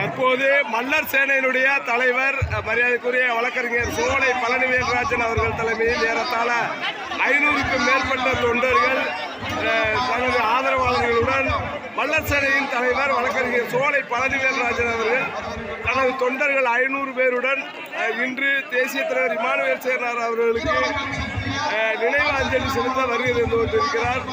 தற்போது மல்லர் சேனையினுடைய தலைவர் மரியாதைக்குரிய வழக்கறிஞர் சோலை பழனிவேல்ராஜன் அவர்கள் தலைமையில் ஏறத்தாழ ஐநூறுக்கும் மேற்பட்ட தொண்டர்கள் தனது ஆதரவாளர்களுடன் மல்லர் சேனையின் தலைவர் வழக்கறிஞர் சோலை பழனிவேல்ராஜன் அவர்கள் தனது தொண்டர்கள் ஐநூறு பேருடன் இன்று தேசிய தலைவர் இமானுவேல் சேனார் அவர்களுக்கு நினைவு அஞ்சலி செலுத்த வருகை தந்து கொண்டிருக்கிறார்.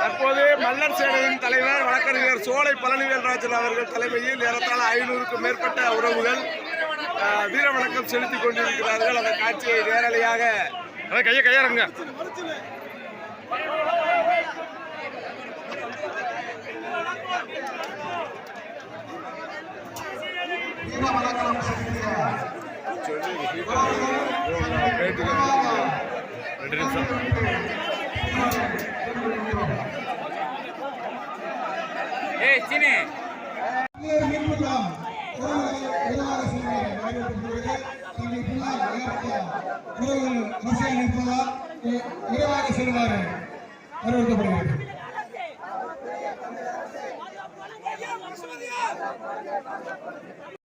தற்போது மல்லர் சேனையின் தலைவர் வழக்கறிஞர் சோலை பழனிவேல்ராஜன் அவர்கள் தலைமையில் ஏறத்தாழ ஐநூறுக்கும் மேற்பட்ட உறவுகள் வீர வணக்கம் செலுத்திக் கொண்டிருக்கிறார்கள். அந்த காட்சியை நேரலையாக கையை கையாளுங்க. ரெண்டு நிமிஷம் ஏய் சீனி. விரைவாக செல்வாறு அறிவுறுத்தப்படுகிறது